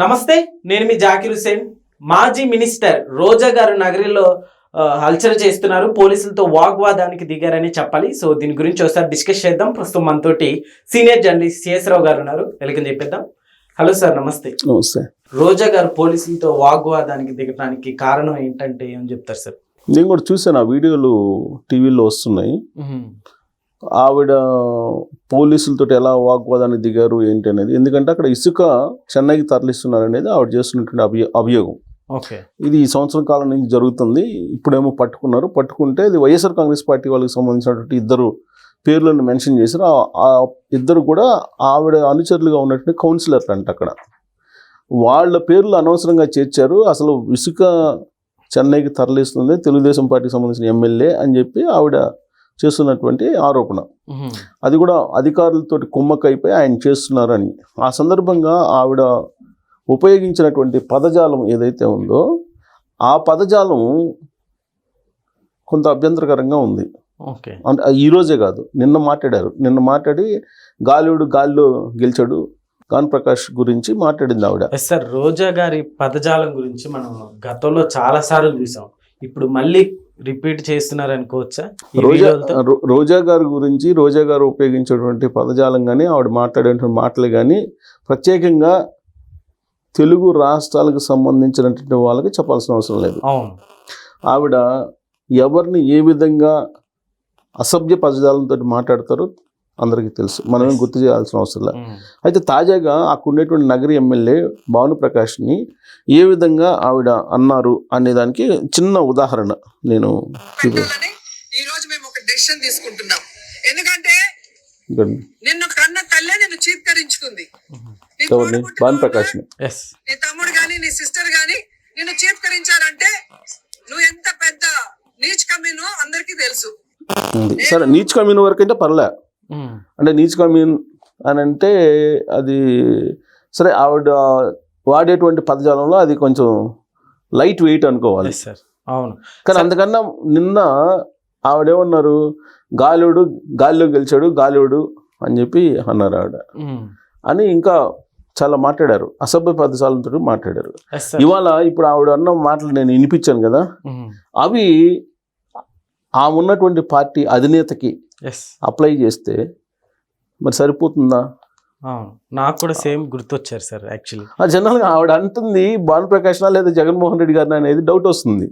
నమస్తే నేను మీ జాకిర్ హుసేన్. మాజీ మినిస్టర్ రోజా గారు నగరిలో హల్చల్ చేస్తున్నారు. పోలీసులతో వాగ్వాదానికి దిగారని చెప్పాలి. సో దీని గురించి ఒకసారి డిస్కస్ చేద్దాం. ప్రస్తుతం మనతోటి సీనియర్ జర్నలిస్ట్ సిఎస్ రావు గారు ఉన్నారు. వెల్కమ్ చెప్పేద్దాం. హలో సార్ నమస్తే. నమస్తే. రోజా గారు పోలీసులతో వాగ్వాదానికి దిగడానికి కారణం ఏంటంటే ఏం చెప్తారు సార్? నేను కూడా చూసాను ఆ వీడియోలు టీవీలో వస్తున్నాయి. ఆవిడ పోలీసులతో ఎలా వాగ్వాదానికి దిగారు ఏంటి అనేది. ఎందుకంటే అక్కడ ఇసుక చెన్నైకి తరలిస్తున్నారు అనేది ఆవిడ చేస్తున్నటువంటి అభియో అభియోగం. ఓకే. ఇది ఈ సంవత్సరం కాలం నుంచి జరుగుతుంది. ఇప్పుడేమో పట్టుకున్నారు. పట్టుకుంటే ఇది వైఎస్ఆర్ కాంగ్రెస్ పార్టీ వాళ్ళకి సంబంధించినటువంటి ఇద్దరు పేర్లను మెన్షన్ చేశారు. ఆ- ఇద్దరు కూడా ఆవిడ అనుచరులుగా ఉన్నటువంటి కౌన్సిలర్లు అంట అక్కడ. వాళ్ళ పేర్లు అనవసరంగా చేర్చారు. అసలు ఇసుక చెన్నైకి తరలిస్తుంది. తెలుగుదేశం పార్టీకి సంబంధించిన ఎమ్మెల్యే అని చెప్పి ఆవిడ చేస్తున్నటువంటి ఆరోపణ. అది కూడా అధికారులతో కుమ్మక్కైపోయి ఆయన చేస్తున్నారని. ఆ సందర్భంగా ఆవిడ ఉపయోగించినటువంటి పదజాలం ఏదైతే ఉందో ఆ పదజాలం కొంత అభ్యంతరకరంగా ఉంది. ఓకే. అంటే ఈ రోజే కాదు నిన్న మాట్లాడారు. నిన్న మాట్లాడి గాలివుడు గాల్లో గెలిచాడు. గాన్ ప్రకాష్ గురించి మాట్లాడింది ఆవిడ. సార్ రోజా గారి పదజాలం గురించి మనం గతంలో చాలా సార్లు చూసాం. ఇప్పుడు మళ్ళీ రిపీట్ చేస్తున్నారు అనుకోవచ్చా రోజా రోజా గారి గురించి రోజా గారు ఉపయోగించేటువంటి పదజాలం కానీ ఆవిడ మాట్లాడేటువంటి మాటలు కానీ ప్రత్యేకంగా తెలుగు రాష్ట్రాలకు సంబంధించినటువంటి వాళ్ళకి చెప్పాల్సిన అవసరం లేదు. ఆవిడ ఎవరిని ఏ విధంగా అసభ్య పదజాలంతో మాట్లాడతారో అందరికీ తెలుసు మనమే. గుర్తు చేయాల్సిన అవసరం లేదు. అయితే తాజాగా అక్కడ ఉండేటువంటి నగరి ఎమ్మెల్యే భాను ప్రకాష్ని ఏ విధంగా ఆవిడ అన్నారు అనే దానికి చిన్న ఉదాహరణ నేను చూపి పెట్టాలని ఈ రోజు మేము ఒక డెసిషన్ తీసుకుంటున్నాం ఎందుకంటే నిన్ను కన్న తల్లే నిన్ను చీత్కరించుకుంది నీ తమ్ముడు గాని నీ సిస్టర్ గాని నిన్ను చీత్కరించారంటే నువ్వు ఎంత పెద్ద నీచ్ కమీనో అందరికీ తెలుసు. సరే నీచ్ వరకు అంటే పర్లే. అంటే నీచ్ కమ్యూన్ అని అంటే అది సరే ఆవిడ వాడేటువంటి పదజాలంలో అది కొంచెం లైట్ వెయిట్ అనుకోవాలి. సార్ అవును. కానీ అంతకన్నా నిన్న ఆవిడేమన్నారు గాలివుడు గాలిలో గెలిచాడు గాలివుడు అని చెప్పి అన్నారు ఆవిడ. ఉమ్. అని ఇంకా చాలా మాట్లాడారు. అసభ్య పదజాలంతో మాట్లాడారు. ఇవాళ ఇప్పుడు ఆవిడ అన్న మాటలు నేను వినిపించాను కదా. ఉమ్. అవి ఆ ఉన్నటువంటి పార్టీ అధినేతకి అప్లై చేస్తే మరి సరిపోతుందా? నాకు కూడా సేమ్ గుర్తొచ్చారు సార్ యాక్చువల్లీ ఆ జనరల్గా ఆవిడ అంటుంది భానుప్రకాష్నా లేదా జగన్మోహన్ రెడ్డి గారిని అనేది డౌట్ వస్తుంది.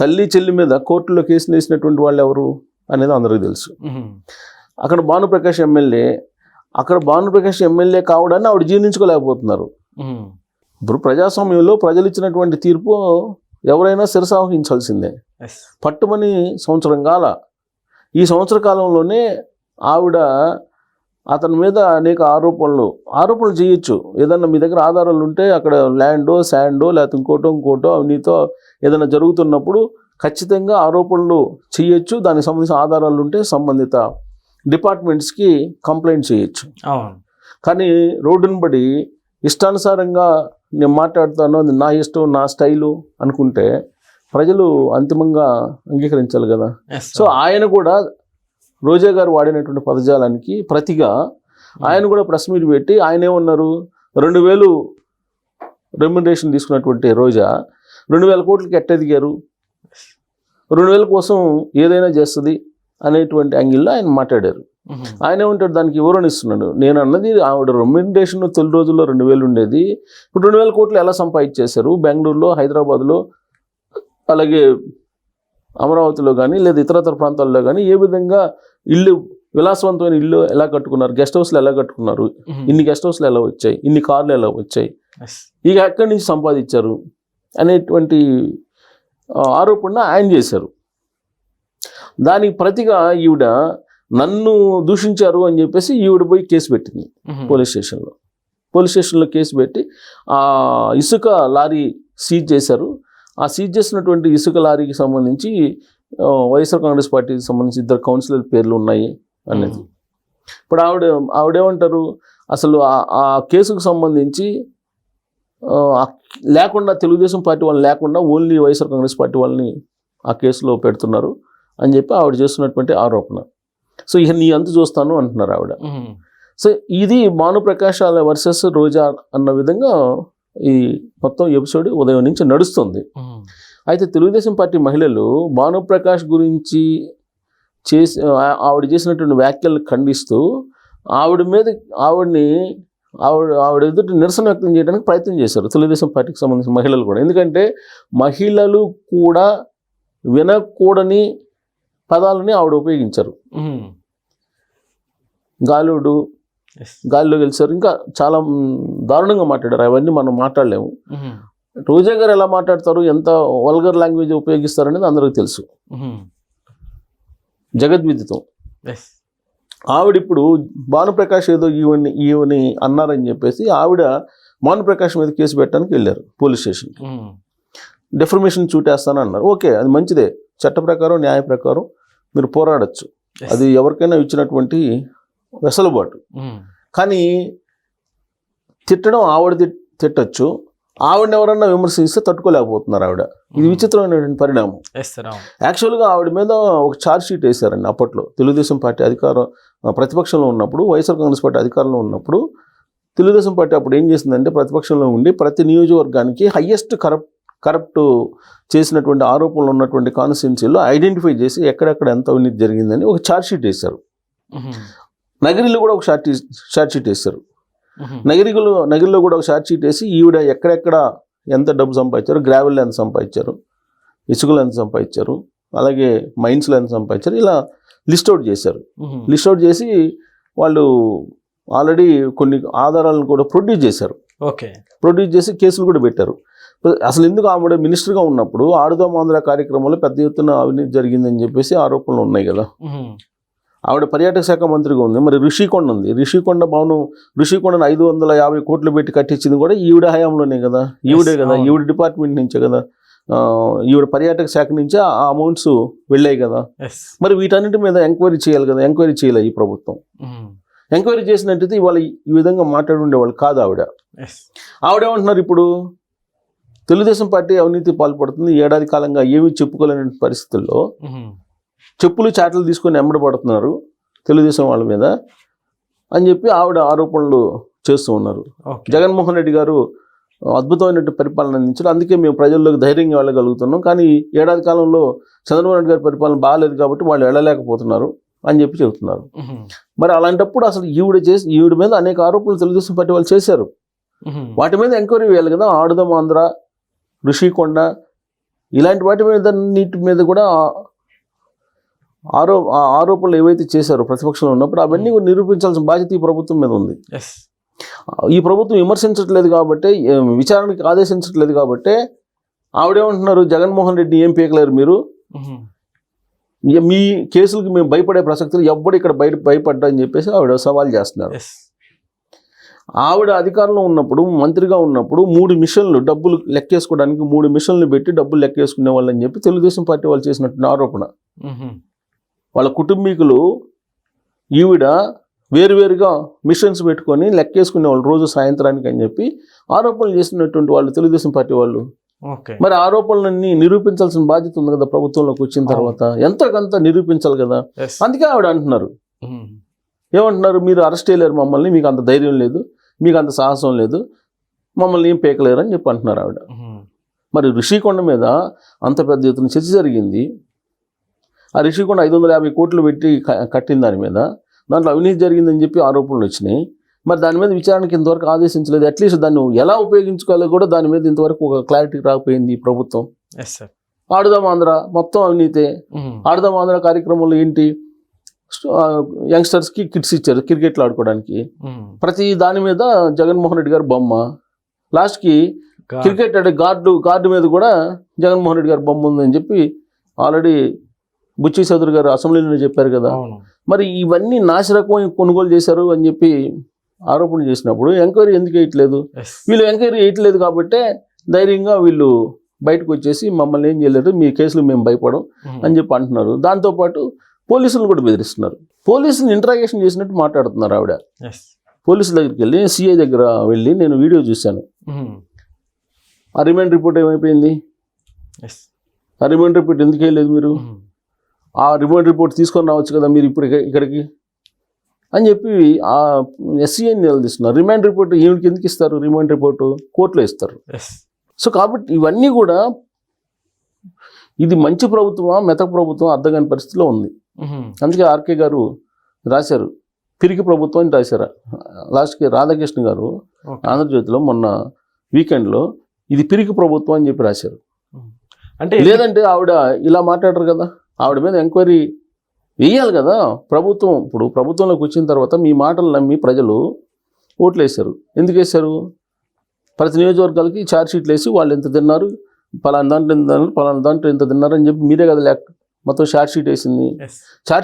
తల్లి చెల్లి మీద కోర్టులో కేసు వేసినటువంటి వాళ్ళు ఎవరు అనేది అందరికీ తెలుసు. అక్కడ భానుప్రకాష్ ఎమ్మెల్యే అక్కడ భానుప్రకాష్ ఎమ్మెల్యే కావడాన్ని ఆవిడ జీర్ణించుకోలేకపోతున్నారు. ఇప్పుడు ప్రజాస్వామ్యంలో ప్రజలు ఇచ్చినటువంటి తీర్పు ఎవరైనా శిరసావహించాల్సిందే. ఎస్ పట్టుమని సంవత్సరం కాల ఈ సంవత్సర కాలంలోనే ఆవిడ అతని మీద అనేక ఆరోపణలు ఆరోపణలు చేయొచ్చు. ఏదన్నా మీ దగ్గర ఆధారాలు ఉంటే అక్కడ ల్యాండో శాండో లేకపోతే ఇంకోటో ఇంకోటో అవినీతో ఏదైనా జరుగుతున్నప్పుడు ఖచ్చితంగా ఆరోపణలు చేయొచ్చు. దానికి సంబంధించిన ఆధారాలు ఉంటే సంబంధిత డిపార్ట్మెంట్స్కి కంప్లైంట్ చేయొచ్చు. అవును. కానీ రోడ్డును బడి ఇష్టానుసారంగా నేను మాట్లాడతాను అది నా ఇష్టం నా స్టైలు అనుకుంటే ప్రజలు అంతిమంగా అంగీకరించాలి కదా. సో ఆయన కూడా రోజా గారు వాడినటువంటి పదజాలానికి ప్రతిగా ఆయన కూడా ప్రెస్ మీట్ పెట్టి ఆయన ఏమన్నారు? రెండు వేలు రెమ్యునరేషన్ తీసుకున్నటువంటి రోజా రెండు వేల కోట్లకి ఎట్టెదిగారు రెండు వేల కోసం ఏదైనా చేస్తుంది అనేటువంటి యాంగిల్లో ఆయన మాట్లాడారు. ఉమ్. ఆయన ఏమంటాడు? దానికి వివరణ ఇస్తున్నాడు. నేను అన్నది ఆవిడ రెమ్యునరేషన్ తొలి రోజుల్లో రెండు వేలు ఉండేది. ఇప్పుడు రెండు వేల కోట్లు ఎలా సంపాదించేశారు? బెంగళూరులో హైదరాబాద్లో అలాగే అమరావతిలో కానీ లేదా ఇతరతర ప్రాంతాల్లో కానీ ఏ విధంగా ఇల్లు విలాసవంతమైన ఇల్లు ఎలా కట్టుకున్నారు? గెస్ట్ హౌస్లు ఎలా కట్టుకున్నారు. ఇన్ని గెస్ట్ హౌస్లు ఎలా వచ్చాయి? ఇన్ని కార్లు ఎలా వచ్చాయి? ఇక ఎక్కడి నుంచి సంపాదించారు? అనేటువంటి ఆరోపణ ఆయన చేశారు. దానికి ప్రతిగా ఈవిడ నన్ను దూషించారు అని చెప్పేసి ఈవిడ పోయి కేసు పెట్టింది. పోలీస్ స్టేషన్లో. పోలీస్ స్టేషన్లో కేసు పెట్టి ఆ ఇసుక లారీ సీజ్ చేశారు. ఆ సీజ్ చేసినటువంటి ఇసుక లారీకి సంబంధించి వైఎస్ఆర్ కాంగ్రెస్ పార్టీకి సంబంధించి ఇద్దరు కౌన్సిలర్ పేర్లు ఉన్నాయి అనేది. ఇప్పుడు ఆవిడ ఆవిడేమంటారు అసలు ఆ- కేసుకు సంబంధించి లేకుండా తెలుగుదేశం పార్టీ వాళ్ళని లేకుండా ఓన్లీ వైఎస్ఆర్ కాంగ్రెస్ పార్టీ వాళ్ళని ఆ కేసులో పెడుతున్నారు అని చెప్పి ఆవిడ చేస్తున్నటువంటి ఆరోపణ సో ఇక నీ అంత చూస్తాను అంటున్నారు ఆవిడ. సో ఇది భానుప్రకాష్ వర్సెస్ రోజా అన్న విధంగా ఈ మొత్తం ఎపిసోడ్ ఉదయం నుంచి నడుస్తుంది. అయితే తెలుగుదేశం పార్టీ మహిళలు భానుప్రకాష్ గురించి చేసి ఆవిడ చేసినటువంటి వ్యాఖ్యలను ఖండిస్తూ ఆవిడ మీద ఆవిడని ఆవిడ ఆవిడ ఎదుటి నిరసన వ్యక్తం చేయడానికి ప్రయత్నం చేశారు తెలుగుదేశం పార్టీకి సంబంధించిన మహిళలు కూడా. ఎందుకంటే మహిళలు కూడా వినకూడని పదాలని ఆవిడ ఉపయోగించారు. గాలుడు గాలిలో గెలిచారు. ఇంకా చాలా దారుణంగా మాట్లాడారు. అవన్నీ మనం మాట్లాడలేము. రోజా గారు ఎలా మాట్లాడతారు? ఎంత వల్గర్ లాంగ్వేజ్ ఉపయోగిస్తారు అనేది అందరికీ తెలుసు. జగద్విదితం ఆవిడ ఇప్పుడు భానుప్రకాష్ ఏదో ఈవని ఈవని అన్నారని చెప్పేసి ఆవిడ భానుప్రకాష్ మీద కేసు పెట్టడానికి వెళ్ళారు పోలీస్ స్టేషన్కి. డెఫర్మేషన్ చూటేస్తాను అన్నారు. ఓకే అది మంచిదే. చట్ట ప్రకారం న్యాయ ప్రకారం మీరు పోరాడచ్చు. అది ఎవరికైనా ఇచ్చినటువంటి వెసలుబాటు. కానీ తిట్టడం ఆవిడ తిట్- తిట్టచ్చు. ఆవిడని ఎవరన్నా విమర్శిస్తే తట్టుకోలేకపోతున్నారు ఆవిడ. ఇది విచిత్రమైనటువంటి పరిణామం. యాక్చువల్గా ఆవిడ మీద ఒక ఛార్జ్ షీట్ వేశారండి అప్పట్లో. తెలుగుదేశం పార్టీ అధికారం ప్రతిపక్షంలో ఉన్నప్పుడు వైఎస్ఆర్ కాంగ్రెస్ పార్టీ అధికారంలో ఉన్నప్పుడు తెలుగుదేశం పార్టీ అప్పుడు ఏం చేసిందంటే ప్రతిపక్షంలో ఉండి ప్రతి నియోజకవర్గానికి హయ్యెస్ట్ కరప్ట్ కరప్ట్ చేసినటువంటి ఆరోపణలు ఉన్నటువంటి కాన్స్టిట్యున్సీలో ఐడెంటిఫై చేసి ఎక్కడెక్కడ ఎంత అవినీతి జరిగిందని ఒక ఛార్జ్ షీట్ వేశారు. నగిరిలో కూడా ఒక షార్ట్ షార్ట్ షీట్ వేశారు నగిరిలో నగిరిలో కూడా ఒక షార్ట్ షీట్ వేసి ఈవిడ ఎక్కడెక్కడ ఎంత డబ్బు సంపాదించారు గ్రావెల్లో ఎంత సంపాదించారు ఇసుకలో ఎంత సంపాదించారు అలాగే మైన్స్లో ఎంత సంపాదించారు ఇలా లిస్ట్ అవుట్ చేశారు. లిస్ట్ అవుట్ చేసి వాళ్ళు ఆల్రెడీ కొన్ని ఆధారాలను కూడా ప్రొడ్యూస్ చేశారు. ఓకే. ప్రొడ్యూస్ చేసి కేసులు కూడా పెట్టారు. అసలు ఎందుకు ఆవిడ మినిస్టర్గా ఉన్నప్పుడు ఆడుదాం ఆంధ్ర కార్యక్రమంలో పెద్ద ఎత్తున అవినీతి జరిగిందని చెప్పేసి ఆరోపణలు ఉన్నాయి కదా. ఆవిడ పర్యాటక శాఖ మంత్రిగా ఉంది. మరి ఋషికొండ ఉంది. ఋషికొండ భవనం ఋషికొండను ఐదు వందల యాభై కోట్లు పెట్టి కట్టించింది కూడా ఈవిడ హయాంలోనే కదా? ఈవిడే కదా. ఈవిడ డిపార్ట్మెంట్ నుంచే కదా? ఈవిడ పర్యాటక శాఖ నుంచే ఆ అమౌంట్స్ వెళ్ళాయి కదా? మరి వీటన్నిటి మీద ఎంక్వైరీ చేయాలి కదా? ఎంక్వైరీ చేయాలి ఈ ప్రభుత్వం. ఎంక్వైరీ చేసినట్టయితే ఇవాళ ఈ విధంగా మాట్లాడి ఉండేవాళ్ళు కాదు ఆవిడ. ఆవిడేమంటున్నారు ఇప్పుడు? తెలుగుదేశం పార్టీ అవినీతి పాల్పడుతుంది. ఏడాది కాలంగా ఏమీ చెప్పుకోలేని పరిస్థితుల్లో చెప్పులు చాటలు తీసుకొని ఎంబడబడుతున్నారు తెలుగుదేశం వాళ్ళ మీద అని చెప్పి ఆవిడ ఆరోపణలు చేస్తూ ఉన్నారు. జగన్మోహన్ రెడ్డి గారు అద్భుతమైనటువంటి పరిపాలన అందించారు. అందుకే మేము ప్రజల్లోకి ధైర్యంగా వెళ్ళగలుగుతున్నాం. కానీ ఏడాది కాలంలో చంద్రబాబు నాయుడు గారి పరిపాలన బాగాలేదు కాబట్టి వాళ్ళు వెళ్ళలేకపోతున్నారు అని చెప్పి చెబుతున్నారు. మరి అలాంటప్పుడు అసలు ఈవిడ చేసి ఈవిడ మీద అనేక ఆరోపణలు తెలుగుదేశం పార్టీ వాళ్ళు చేశారు. వాటి మీద ఎంక్వైరీ వేయాలి కదా. ఆడుదాం ఆంధ్ర ఋషికొండ ఇలాంటి వాటి మీద నీటి మీద కూడా ఆరో ఆ ఆరోపణలు ఏవైతే చేశారో ప్రతిపక్షంలో ఉన్నప్పుడు అవన్నీ కూడా నిరూపించాల్సిన బాధ్యత ఈ ప్రభుత్వం మీద ఉంది. ఈ ప్రభుత్వం విమర్శించట్లేదు కాబట్టి విచారణకి ఆదేశించట్లేదు కాబట్టి ఆవిడేమంటున్నారు జగన్మోహన్ రెడ్డి ఏం పీకలేరు మీరు? ఇక మీ కేసులకి మేము భయపడే ప్రసక్తులు ఎవ్వడు ఇక్కడ బయట భయపడ్డా అని చెప్పేసి ఆవిడ సవాల్ చేస్తున్నారు. ఆవిడ అధికారంలో ఉన్నప్పుడు మంత్రిగా ఉన్నప్పుడు మూడు మిషన్లు డబ్బులు లెక్కేసుకోవడానికి మూడు మిషన్లు పెట్టి డబ్బులు లెక్కేసుకునే వాళ్ళని చెప్పి తెలుగుదేశం పార్టీ వాళ్ళు చేసినటువంటి ఆరోపణ. వాళ్ళ కుటుంబీకులు ఈవిడ వేరువేరుగా మిషన్స్ పెట్టుకొని లెక్కేసుకునే వాళ్ళు రోజు సాయంత్రానికి అని చెప్పి ఆరోపణలు చేసినటువంటి వాళ్ళు తెలుగుదేశం పార్టీ వాళ్ళు. మరి ఆరోపణలన్నీ నిరూపించాల్సిన బాధ్యత ఉంది కదా ప్రభుత్వంలోకి వచ్చిన తర్వాత. ఎంతో కొంత నిరూపించాలి కదా? అందుకే ఆవిడ అంటున్నారు. ఏమంటున్నారు? మీరు అరెస్ట్ చేయలేరు మమ్మల్ని మీకు అంత ధైర్యం లేదు మీకు అంత సాహసం లేదు మమ్మల్ని ఏం పేకలేరు అని చెప్పి అంటున్నారు ఆవిడ. మరి ఋషికొండ మీద అంత పెద్ద ఎత్తున చర్చ జరిగింది. ఆ ఋషికొండ ఐదు వందల యాభై కోట్లు పెట్టి కట్టిన దాని మీద. దాంట్లో అవినీతి జరిగిందని చెప్పి ఆరోపణలు వచ్చినాయి. మరి దాని మీద విచారణకి ఇంతవరకు ఆదేశించలేదు. అట్లీస్ట్ దాన్ని ఎలా ఉపయోగించుకోవాలో కూడా దాని మీద ఇంతవరకు ఒక క్లారిటీ రాకపోయింది ఈ ప్రభుత్వం. ఆడుదాం ఆంధ్ర మొత్తం అవినీతే. ఆడుదాం ఆంధ్ర కార్యక్రమంలో ఏంటి? యంగ్స్టర్స్కి కిట్స్ ఇచ్చారు క్రికెట్లు ఆడుకోవడానికి. ప్రతి దాని మీద జగన్మోహన్ రెడ్డి గారి బొమ్మ. లాస్ట్కి క్రికెట్ అంటే గార్డు గార్డు మీద కూడా జగన్మోహన్ రెడ్డి గారి బొమ్మ ఉందని చెప్పి ఆల్రెడీ బుచ్చి చౌదరి గారు అసెంబ్లీలో చెప్పారు కదా. మరి ఇవన్నీ నాసిరకం కొనుగోలు చేశారు అని చెప్పి ఆరోపణ చేసినప్పుడు ఎంక్వైరీ ఎందుకు వేయట్లేదు? వీళ్ళు ఎంక్వైరీ వేయట్లేదు కాబట్టి ధైర్యంగా వీళ్ళు బయటకు వచ్చేసి మమ్మల్ని ఏం చేయలేరు మీ కేసులు మేము భయపడం అని చెప్పి అంటున్నారు. దాంతోపాటు పోలీసులు కూడా బెదిరిస్తున్నారు. పోలీసులు ఇంటరాగేషన్ చేసినట్టు మాట్లాడుతున్నారు ఆవిడ. పోలీసుల దగ్గరికి వెళ్ళి సిఐ దగ్గర వెళ్ళి నేను వీడియో చూశాను. ఆ రిమాండ్ రిపోర్ట్ ఏమైపోయింది? ఆ రిమాండ్ రిపోర్ట్ ఎందుకు వేయలేదు మీరు? ఆ రిమాండ్ రిపోర్ట్ తీసుకొని రావచ్చు కదా మీరు ఇప్పుడు ఇక- ఇక్కడికి? అని చెప్పి ఆ ఎస్సీఎన్ నిలదీస్తున్నారు. రిమాండ్ రిపోర్ట్ ఈయనకి ఎందుకు ఇస్తారు. రిమాండ్ రిపోర్టు కోర్టులో ఇస్తారు. సో కాబట్టి ఇవన్నీ కూడా ఇది మంచి ప్రభుత్వమా మెతక ప్రభుత్వం అర్థం కాని పరిస్థితిలో ఉంది. అందుకే ఆర్కే గారు రాశారు. పిరికి ప్రభుత్వం అని రాశారు. లాస్ట్కి రాధాకృష్ణ గారు ఆంధ్రజ్యోతిలో మొన్న వీకెండ్లో ఇది పిరికి ప్రభుత్వం అని చెప్పి రాశారు. అంటే లేదంటే ఆవిడ ఇలా మాట్లాడరు కదా? ఆవిడ మీద ఎంక్వైరీ వేయాలి కదా. ప్రభుత్వం ఇప్పుడు ప్రభుత్వంలోకి వచ్చిన తర్వాత మీ మాటలు నమ్మి ప్రజలు ఓట్లు వేశారు ఎందుకు వేశారు? ప్రతి నియోజకవర్గాలకి ఛార్జ్ షీట్లు వేసి వాళ్ళు ఎంత తిన్నారు? పలానా దాంట్లో ఎంత తిన్నారు? పలానా దాంట్లో ఎంత తిన్నారు అని చెప్పి మీరే కదా లెక్క మొత్తం ఛార్జ్ షీట్ వేసింది.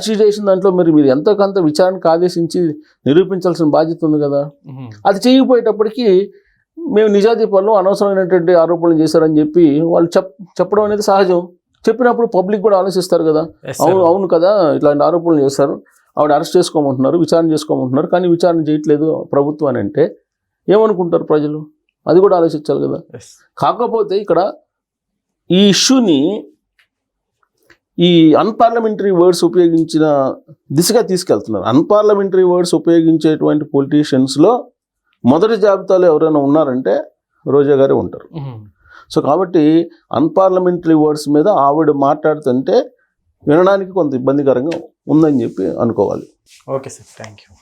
షీట్ వేసిన దాంట్లో మరి మీరు ఎంతో కొంత విచారణకు ఆదేశించి నిరూపించాల్సిన బాధ్యత ఉంది కదా. అది చేయకపోయేటప్పటికి మేము నిజాదీపాలను అనవసరమైనటువంటి ఆరోపణలు చేశారని చెప్పి వాళ్ళు చెప్ చెప్పడం అనేది సహజం. చెప్పినప్పుడు పబ్లిక్ కూడా ఆలోచిస్తారు కదా. అవును అవును కదా ఇట్లాంటి ఆరోపణలు చేశారు ఆవిడ అరెస్ట్ చేసుకోమంటున్నారు విచారణ చేసుకోమంటున్నారు కానీ విచారణ చేయట్లేదు ప్రభుత్వం అని అంటే ఏమనుకుంటారు ప్రజలు అది కూడా ఆలోచించాలి కదా. కాకపోతే ఇక్కడ ఈ ఇష్యూని ఈ అన్పార్లమెంటరీ వర్డ్స్ ఉపయోగించిన దిశగా తీసుకెళ్తున్నారు అన్పార్లమెంటరీ వర్డ్స్ ఉపయోగించేటువంటి పొలిటీషియన్స్లో మొదటి జాబితాలో ఎవరైనా ఉన్నారంటే రోజా గారే ఉంటారు. సో కాబట్టి అన్పార్లమెంటరీ వర్డ్స్ మీద ఆవిడ మాట్లాడుతుంటే వినడానికి కొంత ఇబ్బందికరంగా ఉందని చెప్పి అనుకోవాలి. Okay sir thank you